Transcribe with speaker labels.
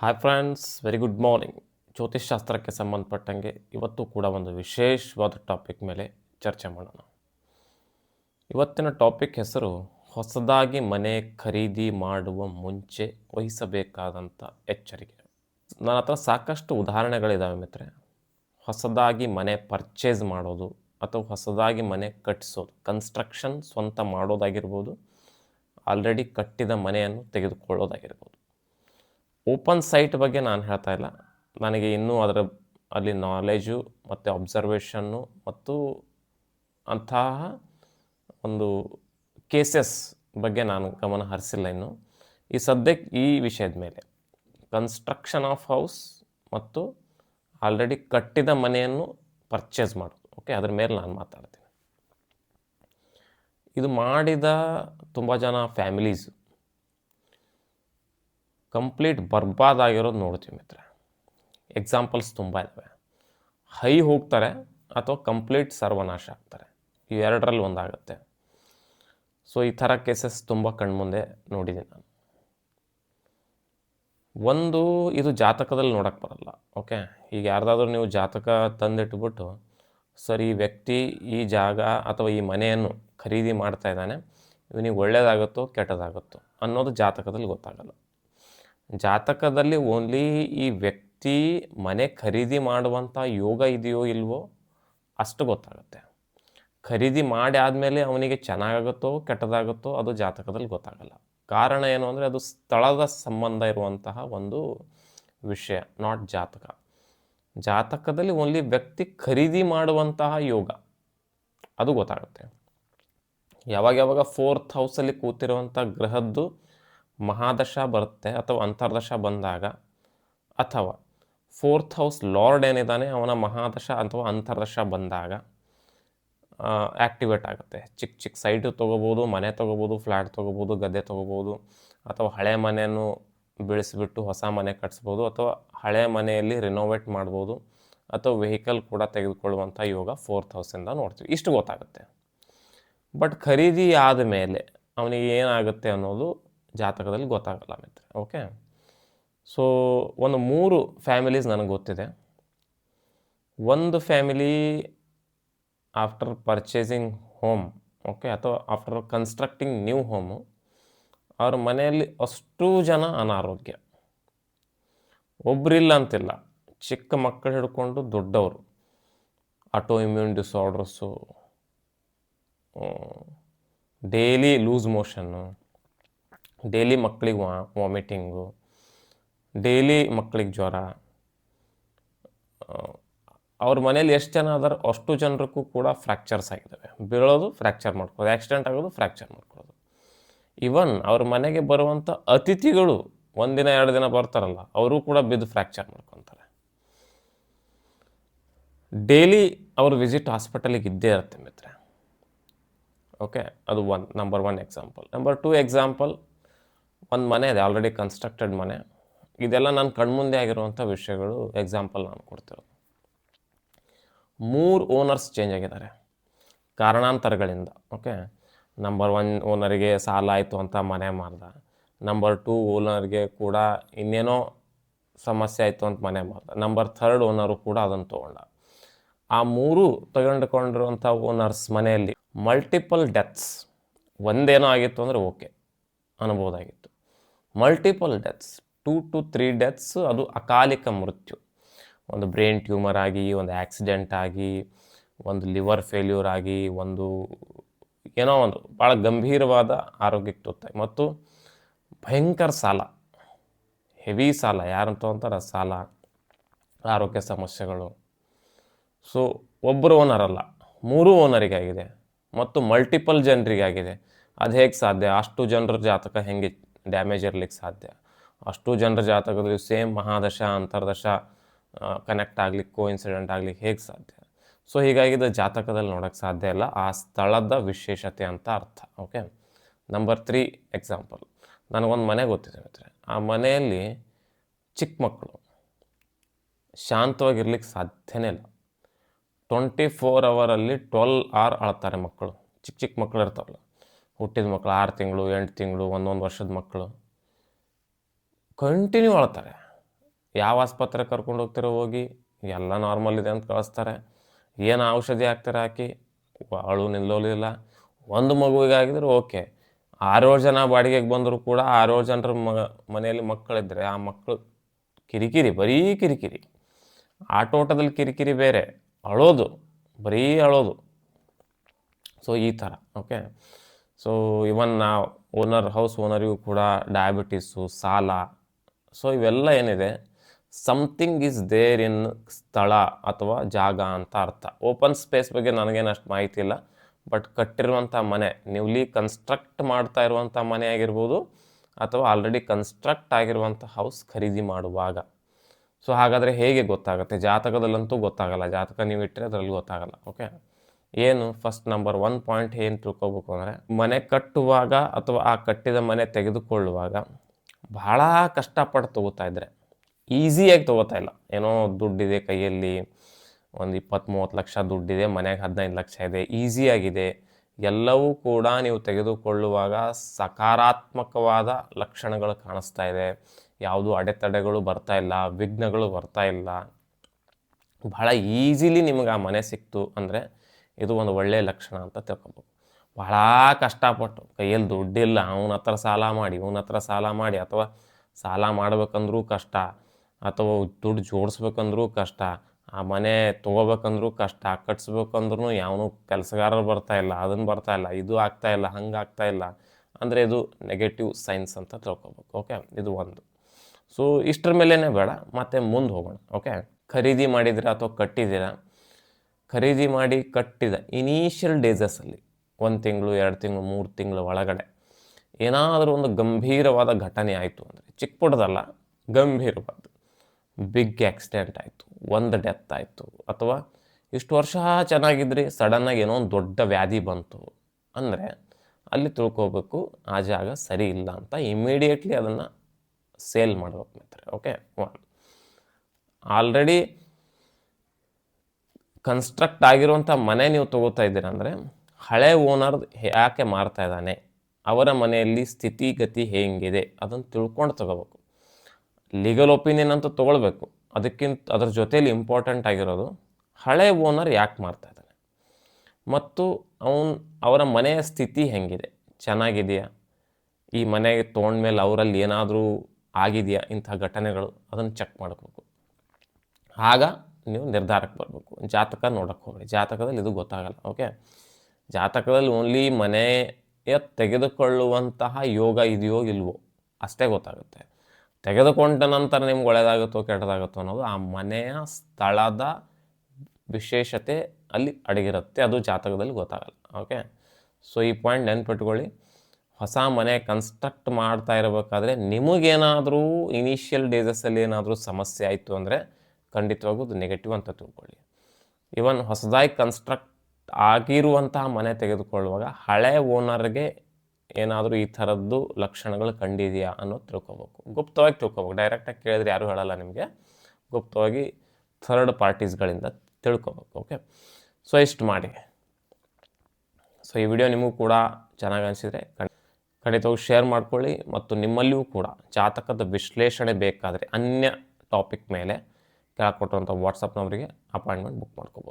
Speaker 1: Hi friends very good morning ಜ್ಯೋತಿಷ್ಶಾಸ್ತ್ರಕ್ಕೆ ಸಂಬಂಧಪಟ್ಟಂಗೆ ಇವತ್ತು ಕೂಡ ಒಂದು ವಿಶೇಷವಾದ ಟಾಪಿಕ್ ಮೇಲೆ ಚರ್ಚೆ ಮಾಡೋಣ. ಇವತ್ತಿನ ಟಾಪಿಕ್ ಹೆಸರು ಹೊಸದಾಗಿ ಮನೆ ಖರೀದಿ ಮಾಡುವ ಮುಂಚೆ ವಹಿಸಬೇಕಾದಂಥ ಎಚ್ಚರಿಕೆ. ನನ್ನ ಹತ್ರ ಸಾಕಷ್ಟು ಉದಾಹರಣೆಗಳಿದ್ದಾವೆ ಮಿತ್ರೆ ಹೊಸದಾಗಿ ಮನೆ ಪರ್ಚೇಸ್ ಮಾಡೋದು ಅಥವಾ ಹೊಸದಾಗಿ ಮನೆ ಕಟ್ಟಿಸೋದು ಕನ್ಸ್ಟ್ರಕ್ಷನ್ ಸ್ವಂತ ಮಾಡೋದಾಗಿರ್ಬೋದು ಆಲ್ರೆಡಿ ಕಟ್ಟಿದ ಮನೆಯನ್ನು ತೆಗೆದುಕೊಳ್ಳೋದಾಗಿರ್ಬೋದು. ಓಪನ್ ಸೈಟ್ ಬಗ್ಗೆ ನಾನು ಹೇಳ್ತಾ ಇಲ್ಲ. ನನಗೆ ಇನ್ನೂ ಅದರ ಅಲ್ಲಿ ನಾಲೆಜು ಮತ್ತು ಅಬ್ಸರ್ವೇಷನ್ನು ಮತ್ತು ಅಂತಹ ಒಂದು ಕೇಸಸ್ ಬಗ್ಗೆ ನಾನು ಗಮನ ಹರಿಸಿಲ್ಲ ಇನ್ನು. ಈ ಸದ್ಯಕ್ಕೆ ಈ ವಿಷಯದ ಮೇಲೆ ಕನ್ಸ್ಟ್ರಕ್ಷನ್ ಆಫ್ ಹೌಸ್ ಮತ್ತು ಆಲ್ರೆಡಿ ಕಟ್ಟಿದ ಮನೆಯನ್ನು ಪರ್ಚೇಸ್ ಮಾಡೋದು ಓಕೆ ಅದ್ರ ಮೇಲೆ ನಾನು ಮಾತಾಡ್ತೀನಿ. ಇದು ಮಾಡಿದ ತುಂಬ ಜನ ಫ್ಯಾಮಿಲೀಸು ಕಂಪ್ಲೀಟ್ ಬರ್ಬಾದಾಗಿರೋದು ನೋಡ್ತೀವಿ ಮಿತ್ರ. ಎಕ್ಸಾಂಪಲ್ಸ್ ತುಂಬ ಇದ್ದಾವೆ ಹೈ ಹೋಗ್ತಾರೆ ಅಥವಾ ಕಂಪ್ಲೀಟ್ ಸರ್ವನಾಶ ಆಗ್ತಾರೆ. ಇವೆರಡರಲ್ಲಿ ಒಂದಾಗುತ್ತೆ. ಸೊ ಈ ಥರ ಕೇಸಸ್ ತುಂಬ ಕಣ್ಮುಂದೆ ನೋಡಿದ್ದೀನಿ ನಾನು. ಒಂದು, ಇದು ಜಾತಕದಲ್ಲಿ ನೋಡೋಕ್ಕೆ ಬರಲ್ಲ. ಓಕೆ ಈಗ ಯಾರ್ದಾದ್ರೂ ನೀವು ಜಾತಕ ತಂದಿಟ್ಬಿಟ್ಟು, ಸರ್, ಈ ವ್ಯಕ್ತಿ ಈ ಜಾಗ ಅಥವಾ ಈ ಮನೆಯನ್ನು ಖರೀದಿ ಮಾಡ್ತಾ ಇದ್ದಾನೆ. ಇವನಿಗೆ ಒಳ್ಳೆಯದಾಗುತ್ತೋ ಕೆಟ್ಟದಾಗುತ್ತೋ ಅನ್ನೋದು ಜಾತಕದಲ್ಲಿ ಗೊತ್ತಾಗಲ್ಲ. ಜಾತಕದಲ್ಲಿ ಓನ್ಲಿ ಈ ವ್ಯಕ್ತಿ ಮನೆ ಖರೀದಿ ಮಾಡುವಂಥ ಯೋಗ ಇದೆಯೋ ಇಲ್ವೋ ಅಷ್ಟು ಗೊತ್ತಾಗುತ್ತೆ. ಖರೀದಿ ಮಾಡಿ ಆದಮೇಲೆ ಅವನಿಗೆ ಚೆನ್ನಾಗಾಗುತ್ತೋ ಕೆಟ್ಟದಾಗುತ್ತೋ ಅದು ಜಾತಕದಲ್ಲಿ ಗೊತ್ತಾಗಲ್ಲ. ಕಾರಣ ಏನು ಅಂದರೆ ಅದು ಸ್ಥಳದ ಸಂಬಂಧ ಇರುವಂತಹ ಒಂದು ವಿಷಯ ನಾಟ್ ಜಾತಕ. ಜಾತಕದಲ್ಲಿ ಓನ್ಲಿ ವ್ಯಕ್ತಿ ಖರೀದಿ ಮಾಡುವಂತಹ ಯೋಗ, ಅದು ಗೊತ್ತಾಗುತ್ತೆ. ಯಾವಾಗ ಯಾವಾಗ ಫೋರ್ತ್ ಹೌಸಲ್ಲಿ ಕೂತಿರುವಂಥ ಗ್ರಹದ್ದು ಮಹಾದಶ ಬರುತ್ತೆ ಅಥವಾ ಅಂತರ್ದಶ ಬಂದಾಗ, ಅಥವಾ ಫೋರ್ತ್ ಹೌಸ್ ಲಾರ್ಡ್ ಏನಿದ್ದಾನೆ, ಅವನ ಮಹಾದಶ ಅಥವಾ ಅಂತರ್ದಶ ಬಂದಾಗ ಆ್ಯಕ್ಟಿವೇಟ್ ಆಗುತ್ತೆ. ಚಿಕ್ಕ ಚಿಕ್ಕ ಸೈಟು ತೊಗೋಬೋದು, ಮನೆ ತೊಗೋಬೋದು, ಫ್ಲ್ಯಾಟ್ ತೊಗೋಬೋದು, ಗದ್ದೆ ತೊಗೋಬೋದು, ಅಥವಾ ಹಳೆ ಮನೆಯನ್ನು ಬೆಳೆಸಿಬಿಟ್ಟು ಹೊಸ ಮನೆ ಕಟ್ಸ್ಬೋದು, ಅಥವಾ ಹಳೆ ಮನೆಯಲ್ಲಿ ರಿನೋವೇಟ್ ಮಾಡ್ಬೋದು, ಅಥವಾ ವೆಹಿಕಲ್ ಕೂಡ ತೆಗೆದುಕೊಳ್ಳುವಂಥ ಯೋಗ ಫೋರ್ತ್ ಹೌಸಿಂದ ನೋಡ್ತೀವಿ. ಇಷ್ಟು ಗೊತ್ತಾಗುತ್ತೆ. ಬಟ್ ಖರೀದಿ ಆದ ಮೇಲೆ ಅವನಿಗೆ ಏನಾಗುತ್ತೆ ಅನ್ನೋದು ಜಾತಕದಲ್ಲಿ ಗೊತ್ತಾಗಲ್ಲ ಮಿತ್ರ ಓಕೆ ಸೊ ಒಂದು ಮೂರು ಫ್ಯಾಮಿಲೀಸ್ ನನಗೆ ಗೊತ್ತಿದೆ. ಒಂದು family after purchasing home okay ಅಥವಾ ಆಫ್ಟರ್ ಕನ್ಸ್ಟ್ರಕ್ಟಿಂಗ್ ನ್ಯೂ ಹೋಮು ಅವ್ರ ಮನೆಯಲ್ಲಿ ಅಷ್ಟು ಜನ ಅನಾರೋಗ್ಯ. ಒಬ್ಬರಿಲ್ಲ ಅಂತಿಲ್ಲ, ಚಿಕ್ಕ ಮಕ್ಕಳು ಹಿಡ್ಕೊಂಡು ದೊಡ್ಡವರು. Auto immune disorders daily loose motion daily ಮಕ್ಕಳಿಗೆ ವಾ, ವಾಮಿಟಿಂಗು, ಡೈಲಿ ಮಕ್ಕಳಿಗೆ ಜ್ವರ ಅವ್ರ ಮನೇಲಿ ಎಷ್ಟು ಜನ ಅದಾರ ಅಷ್ಟು ಜನರಿಗೂ ಕೂಡ ಫ್ರ್ಯಾಕ್ಚರ್ಸ್ ಆಗಿದ್ದಾವೆ ಬೀಳೋದು ಫ್ರ್ಯಾಕ್ಚರ್ ಮಾಡ್ಕೊಳ್ಳೋದು ಆ್ಯಕ್ಸಿಡೆಂಟ್ ಆಗೋದು ಫ್ರ್ಯಾಕ್ಚರ್ ಮಾಡ್ಕೊಳ್ಳೋದು ಇವನ್ ಅವ್ರ ಮನೆಗೆ ಬರುವಂಥ ಅತಿಥಿಗಳು ಒಂದಿನ ಎರಡು ದಿನ ಬರ್ತಾರಲ್ಲ, ಅವರು ಕೂಡ ಬಿದ್ದು ಫ್ರ್ಯಾಕ್ಚರ್ ಮಾಡ್ಕೊತಾರೆ. ಡೈಲಿ ಅವ್ರ ವಿಸಿಟ್ ಹಾಸ್ಪಿಟಲಿಗೆ ಇದ್ದೇ ಇರುತ್ತೆ ಮಿತ್ರ. ಓಕೆ, ಅದು one, number one example. Number two example ಒಂದು ಮನೆ ಇದೆ ಆಲ್ರೆಡಿ ಕನ್ಸ್ಟ್ರಕ್ಟೆಡ್ ಮನೆ. ಇದೆಲ್ಲ ನನ್ನ ಕಣ್ಮುಂದೆ ಆಗಿರುವಂಥ ವಿಷಯಗಳು ಎಕ್ಸಾಂಪಲ್ ನಾನು ಕೊಡ್ತಿರೋದು. ಮೂರು ಓನರ್ಸ್ ಚೇಂಜ್ ಆಗಿದ್ದಾರೆ. ಕಾರಣಾಂತರಗಳಿಂದ ಓಕೆ ನಂಬರ್ ಒನ್ ಓನರಿಗೆ ಸಾಲ ಆಯಿತು ಅಂತ ಮನೆ ಮಾರ್ದ ನಂಬರ್ ಟೂ ಓನರ್ಗೆ ಕೂಡ ಇನ್ನೇನೋ ಸಮಸ್ಯೆ ಆಯಿತು ಅಂತ ಮನೆ ಮಾರ್ದ ನಂಬರ್ ಥರ್ಡ್ ಓನರು ಕೂಡ ಅದನ್ನು ತೊಗೊಂಡ. ಆ ಮೂರು ತಗೊಂಡುಕೊಂಡಿರುವಂಥ ಓನರ್ಸ್ ಮನೆಯಲ್ಲಿ ಮಲ್ಟಿಪಲ್ ಡೆತ್ಸ್ ಒಂದೇನೋ ಆಗಿತ್ತು ಅಂದರೆ okay ಅನ್ಬೋದಾಗಿತ್ತು. Multiple deaths two to three deaths ಅದು ಅಕಾಲಿಕ ಮೃತ್ಯು. ಒಂದು ಬ್ರೈನ್ ಟ್ಯೂಮರ್ ಆಗಿ, ಒಂದು ಆಕ್ಸಿಡೆಂಟ್ ಆಗಿ, ಒಂದು ಲಿವರ್ ಫೇಲ್ಯೂರ್ ಆಗಿ, ಒಂದು ಏನೋ ಒಂದು ಭಾಳ ಗಂಭೀರವಾದ ಆರೋಗ್ಯಕ್ಕೆ ತುತ್ತಾಗಿ ಮತ್ತು ಭಯಂಕರ ಸಾಲ. ಹೆವಿ ಸಾಲ. ಯಾರಂತ ಅಂತಾರೆ? ಸಾಲ, ಆರೋಗ್ಯ ಸಮಸ್ಯೆಗಳು. ಸೊ ಒಬ್ಬರು ಓನರ್ ಅಲ್ಲ. ಮೂರು ಓನರಿಗಾಗಿದೆ ಮತ್ತು ಮಲ್ಟಿಪಲ್ ಜನರಿಗಾಗಿದೆ. ಅದು ಹೇಗೆ ಸಾಧ್ಯ? ಅಷ್ಟು ಜನರ ಜಾತಕ ಹೆಂಗೆ ಡ್ಯಾಮೇಜ್ ಇರಲಿಕ್ಕೆ ಸಾಧ್ಯ. ಅಷ್ಟು ಜನರ ಜಾತಕದಲ್ಲಿ ಸೇಮ್ ಮಹಾದಶ, ಅಂತರ್ದಶ ಕನೆಕ್ಟ್ ಆಗಲಿ ಕೋ ಇನ್ಸಿಡೆಂಟ್ ಆಗ್ಲಿಕ್ಕೆ ಹೇಗೆ ಸಾಧ್ಯ? ಸೊ ಹೀಗಾಗಿ ಇದು ಜಾತಕದಲ್ಲಿ ನೋಡೋಕ್ಕೆ ಸಾಧ್ಯ ಇಲ್ಲ. ಆ ಸ್ಥಳದ ವಿಶೇಷತೆ ಅಂತ ಅರ್ಥ ಓಕೆ ನಂಬರ್ ತ್ರೀ ಎಕ್ಸಾಂಪಲ್ ನನಗೊಂದು ಮನೆ ಗೊತ್ತಿದೆ ಮಿತ್ರ ಆ ಮನೆಯಲ್ಲಿ ಚಿಕ್ಕ ಮಕ್ಕಳು ಶಾಂತವಾಗಿರ್ಲಿಕ್ಕೆ ಸಾಧ್ಯನೇ ಇಲ್ಲ. ಟ್ವೆಂಟಿ ಫೋರ್ ಅವರಲ್ಲಿ ಟ್ವೆಲ್ ಆರ್ ಅಳ್ತಾರೆ ಮಕ್ಕಳು. ಚಿಕ್ಕ ಚಿಕ್ಕ ಮಕ್ಕಳು ಇರ್ತಾವಲ್ಲ. ಹುಟ್ಟಿದ ಮಕ್ಕಳು ಆರು ತಿಂಗಳು, ಎಂಟು ತಿಂಗಳು, ಒಂದೊಂದು ವರ್ಷದ ಮಕ್ಕಳು ಕಂಟಿನ್ಯೂ ಅಳ್ತಾರೆ. ಯಾವ ಆಸ್ಪತ್ರೆ ಕರ್ಕೊಂಡು ಹೋಗ್ತಿರೋ ಹೋಗಿ, ಎಲ್ಲ ನಾರ್ಮಲ್ ಇದೆ ಅಂತ ಕಳಿಸ್ತಾರೆ. ಏನು ಔಷಧಿ ಹಾಕ್ತಾರೆ ಹಾಕಿ? ಅಳು ನಿಲ್ಲೋಲಿಲ್ಲ. ಒಂದು ಮಗುವಿಗೆ ಆಗಿದ್ರೆ ಓಕೆ ಆರೇಳು ಜನ ಬಾಡಿಗೆಗೆ ಬಂದರೂ ಕೂಡ ಆರೇಳು ಜನರ ಮಗ, ಮನೆಯಲ್ಲಿ ಮಕ್ಕಳಿದ್ದರೆ ಆ ಮಕ್ಕಳು ಕಿರಿಕಿರಿ, ಬರೀ ಕಿರಿಕಿರಿ. ಆಟೋಟದಲ್ಲಿ ಕಿರಿಕಿರಿ ಬೇರೆ. ಅಳೋದು, ಬರೀ ಅಳೋದು. ಸೊ ಈ ಥರ ಓಕೆ ಸೊ ಇವನ್ ನಾ ಓನರ್ ಹೌಸ್ ಓನರಿಗೂ ಕೂಡ ಡಯಾಬಿಟೀಸು ಸಾಲ ಸೊ ಇವೆಲ್ಲ ಏನಿದೆ? ಸಮಥಿಂಗ್ ಈಸ್ ದೇರ್ ಇನ್ ಸ್ಥಳ ಅಥವಾ ಜಾಗ ಅಂತ ಅರ್ಥ. ಓಪನ್ ಸ್ಪೇಸ್ ಬಗ್ಗೆ ನನಗೇನು ಅಷ್ಟು ಮಾಹಿತಿ ಇಲ್ಲ. ಬಟ್ ಕಟ್ಟಿರುವಂಥ ಮನೆ ನ್ಯೂಲಿ ಕನ್ಸ್ಟ್ರಕ್ಟ್ ಮಾಡ್ತಾ ಇರುವಂಥ ಮನೆ ಆಗಿರ್ಬೋದು, ಅಥವಾ ಆಲ್ರೆಡಿ ಕನ್ಸ್ಟ್ರಕ್ಟ್ ಆಗಿರುವಂಥ ಹೌಸ್ ಖರೀದಿ ಮಾಡುವಾಗ. ಸೊ ಹಾಗಾದರೆ ಹೇಗೆ ಗೊತ್ತಾಗುತ್ತೆ? ಜಾತಕದಲ್ಲಂತೂ ಗೊತ್ತಾಗಲ್ಲ. ಜಾತಕ ನೀವು ಇಟ್ಟರೆ ಅದರಲ್ಲಿ ಗೊತ್ತಾಗಲ್ಲ ಓಕೆ ಏನು ಫಸ್ಟ್ ನಂಬರ್ ಒನ್ ಪಾಯಿಂಟ್ ಏನು ತಿಳ್ಕೊಬೇಕು ಅಂದರೆ, ಮನೆ ಕಟ್ಟುವಾಗ ಅಥವಾ ಆ ಕಟ್ಟಿದ ಮನೆ ತೆಗೆದುಕೊಳ್ಳುವಾಗ ಭಾಳ ಕಷ್ಟಪಟ್ಟು ತೊಗೋತಾ ಇದ್ದರೆ ಈಸಿಯಾಗಿ ತೊಗೋತಾ ಇಲ್ಲ. ಏನೋ ದುಡ್ಡಿದೆ ಕೈಯಲ್ಲಿ, ಒಂದು ಇಪ್ಪತ್ತು ಮೂವತ್ತು ಲಕ್ಷ ದುಡ್ಡಿದೆ, ಮನೆಗೆ ಹದಿನೈದು ಲಕ್ಷ ಇದೆ ಈಸಿಯಾಗಿದೆ ಎಲ್ಲವೂ ಕೂಡ ನೀವು ತೆಗೆದುಕೊಳ್ಳುವಾಗ ಸಕಾರಾತ್ಮಕವಾದ ಲಕ್ಷಣಗಳು ಕಾಣಿಸ್ತಾ ಇದೆ. ಯಾವುದೂ ಅಡೆತಡೆಗಳು ಬರ್ತಾ ಇಲ್ಲ, ವಿಘ್ನಗಳು ಬರ್ತಾ ಇಲ್ಲ. ಭಾಳ ಈಸಿಲಿ ನಿಮಗೆ ಆ ಮನೆ ಸಿಕ್ತು ಅಂದರೆ ಇದು ಒಂದು ಒಳ್ಳೆಯ ಲಕ್ಷಣ ಅಂತ ತಿಳ್ಕೊಬೇಕು ಬಹಳ ಕಷ್ಟಪಟ್ಟು ಕೈಯಲ್ಲಿ ದುಡ್ಡಿಲ್ಲ, ಅವನ ಹತ್ರ ಸಾಲ ಮಾಡಿ, ಇವನ ಹತ್ರ ಸಾಲ ಮಾಡಿ ಅಥವಾ ಸಾಲ ಮಾಡ್ಬೇಕಂದ್ರೂ ಕಷ್ಟ, ಅಥವಾ ದುಡ್ಡು ಜೋಡಿಸ್ಬೇಕಂದ್ರೂ ಕಷ್ಟ, ಆ ಮನೆ ತೊಗೋಬೇಕಂದ್ರೂ ಕಷ್ಟ, ಕಟ್ಸ್ಬೇಕಂದ್ರೂ ಯಾವನು ಕೆಲಸಗಾರರು ಬರ್ತಾ ಇಲ್ಲ ಅದನ್ನು ಬರ್ತಾ ಇಲ್ಲ, ಇದು ಆಗ್ತಾ ಇಲ್ಲ, ಹಂಗೆ ಇಲ್ಲ ಅಂದರೆ ಇದು ನೆಗೆಟಿವ್ ಸೈನ್ಸ್ ಅಂತ ತಿಳ್ಕೊಬೇಕು ಓಕೆ ಇದು ಒಂದು. ಸೊ ಇಷ್ಟರ ಮೇಲೇ ಬೇಡ, ಮತ್ತೆ ಮುಂದೆ ಹೋಗೋಣ ಓಕೆ ಖರೀದಿ ಮಾಡಿದಿರ ಅಥವಾ ಕಟ್ಟಿದ್ದೀರ? ಖರೀದಿ ಮಾಡಿ ಕಟ್ಟಿದ ಇನೀಷಿಯಲ್ ಡೇಸಸಲ್ಲಿ ಒಂದು ತಿಂಗಳು, ಎರಡು ತಿಂಗಳು, ಮೂರು ತಿಂಗಳು ಒಳಗಡೆ ಏನಾದರೂ ಒಂದು ಗಂಭೀರವಾದ ಘಟನೆ ಆಯಿತು ಅಂದರೆ ಚಿಕ್ಕ ಗಂಭೀರವಾದ ಬಿಗ್ ಆ್ಯಕ್ಸಿಡೆಂಟ್ ಆಯಿತು, ಒಂದು ಡೆತ್ ಆಯಿತು, ಅಥವಾ ಇಷ್ಟು ವರ್ಷ ಚೆನ್ನಾಗಿದ್ರಿ ಸಡನ್ನಾಗಿ ಏನೋ ಒಂದು ದೊಡ್ಡ ವ್ಯಾಧಿ ಬಂತು ಅಂದರೆ ಅಲ್ಲಿ ತಿಳ್ಕೊಬೇಕು, ಆ ಜಾಗ ಸರಿ ಇಲ್ಲ ಅಂತ ಇಮಿಡಿಯೇಟ್ಲಿ ಅದನ್ನು ಸೇಲ್ ಮಾಡಬೇಕು ಓಕೆ ಆಲ್ರೆಡಿ ಕನ್ಸ್ಟ್ರಕ್ಟ್ ಆಗಿರುವಂಥ ಮನೆ ನೀವು ತಗೋತಾ ಇದ್ದೀರ ಅಂದರೆ, ಹಳೆ ಓನರ್ ಯಾಕೆ ಮಾರ್ತಾ ಇದ್ದಾನೆ? ಅವರ ಮನೆಯಲ್ಲಿ ಸ್ಥಿತಿಗತಿ ಹೇಗಿದೆ? ಅದನ್ನು ತಿಳ್ಕೊಂಡು ತಗೋಬೇಕು. ಲೀಗಲ್ ಒಪಿನಿಯನ್ ಅಂತ ತೊಗೊಳ್ಬೇಕು. ಅದಕ್ಕಿಂತ, ಅದ್ರ ಜೊತೇಲಿ ಇಂಪಾರ್ಟೆಂಟ್ ಆಗಿರೋದು, ಹಳೆ ಓನರ್ ಯಾಕೆ ಮಾರ್ತಾ ಇದ್ದಾನೆ? ಮತ್ತು ಅವನ್, ಅವರ ಮನೆಯ ಸ್ಥಿತಿ ಹೆಂಗಿದೆ? ಚೆನ್ನಾಗಿದೆಯಾ? ಈ ಮನೆಗೆ ತೊಗೊಂಡ್ಮೇಲೆ ಅವರಲ್ಲಿ ಏನಾದರೂ ಆಗಿದೆಯಾ ಇಂಥ ಘಟನೆಗಳು? ಅದನ್ನು ಚೆಕ್ ಮಾಡಬೇಕು ಆಗ ನೀವು ನಿರ್ಧಾರಕ್ಕೆ ಬರಬೇಕು. ಜಾತಕ ನೋಡೋಕ್ಕೆ ಹೋಗ್ರಿ ಜಾತಕದಲ್ಲಿ ಇದು ಗೊತ್ತಾಗಲ್ಲ ಓಕೆ ಜಾತಕದಲ್ಲಿ ಓನ್ಲಿ ಮನೆಯ ತೆಗೆದುಕೊಳ್ಳುವಂತಹ ಯೋಗ ಇದೆಯೋ ಇಲ್ವೋ ಅಷ್ಟೇ ಗೊತ್ತಾಗುತ್ತೆ. ತೆಗೆದುಕೊಂಡ ನಂತರ ನಿಮ್ಗೆ ಒಳ್ಳೆಯದಾಗುತ್ತೋ ಕೆಟ್ಟದಾಗುತ್ತೋ ಅನ್ನೋದು ಆ ಮನೆಯ ಸ್ಥಳದ ವಿಶೇಷತೆ ಅಲ್ಲಿ ಅಡಗಿರುತ್ತೆ. ಅದು ಜಾತಕದಲ್ಲಿ ಗೊತ್ತಾಗಲ್ಲ ಓಕೆ ಸೊ ಈ ಪಾಯಿಂಟ್ ನೆನ್ಪಿಟ್ಕೊಳ್ಳಿ. ಹೊಸ ಮನೆ ಕನ್ಸ್ಟ್ರಕ್ಟ್ ಮಾಡ್ತಾ ಇರಬೇಕಾದ್ರೆ ನಿಮಗೇನಾದರೂ ಇನಿಷಿಯಲ್ ಡೇಸಸ್ಸಲ್ಲಿ ಏನಾದರೂ ಸಮಸ್ಯೆ ಆಯಿತು ಅಂದರೆ ಖಂಡಿತವಾಗೂ ಅದು ನೆಗೆಟಿವ್ ಅಂತ ತಿಳ್ಕೊಳ್ಳಿ. ಇವನ್ ಹೊಸದಾಗಿ ಕನ್ಸ್ಟ್ರಕ್ಟ್ ಆಗಿರುವಂತಹ ಮನೆ ತೆಗೆದುಕೊಳ್ಳುವಾಗ ಹಳೆ ಓನರ್ಗೆ ಏನಾದರೂ ಈ ಥರದ್ದು ಲಕ್ಷಣಗಳು ಕಂಡಿದೆಯಾ ಅನ್ನೋದು ತಿಳ್ಕೊಬೇಕು. ಗುಪ್ತವಾಗಿ ತಿಳ್ಕೊಬೇಕು. ಡೈರೆಕ್ಟಾಗಿ ಕೇಳಿದ್ರೆ ಯಾರೂ ಹೇಳಲ್ಲ ನಿಮಗೆ. ಗುಪ್ತವಾಗಿ ಥರ್ಡ್ ಪಾರ್ಟೀಸ್ಗಳಿಂದ ತಿಳ್ಕೊಬೇಕು ಓಕೆ ಸೊ ಇಷ್ಟು ಮಾಡಿ. ಸೊ ಈ ವಿಡಿಯೋ ನಿಮಗೂ ಕೂಡ ಚೆನ್ನಾಗಿ ಅನಿಸಿದರೆ ಖಂಡಿತವಾಗಿ ಶೇರ್ ಮಾಡ್ಕೊಳ್ಳಿ ಮತ್ತು ನಿಮ್ಮಲ್ಲಿಯೂ ಕೂಡ ಜಾತಕದ ವಿಶ್ಲೇಷಣೆ ಬೇಕಾದರೆ ಅನ್ಯ ಟಾಪಿಕ್ ಮೇಲೆ ಕೆಳಗೆ ಕೊಟ್ಟಂಥ ವಾಟ್ಸಪ್ ನಂಬರಿಗೆ ಅಪಾಯಿಂಟ್ಮೆಂಟ್ ಬುಕ್ ಮಾಡ್ಕೋಬೋದು.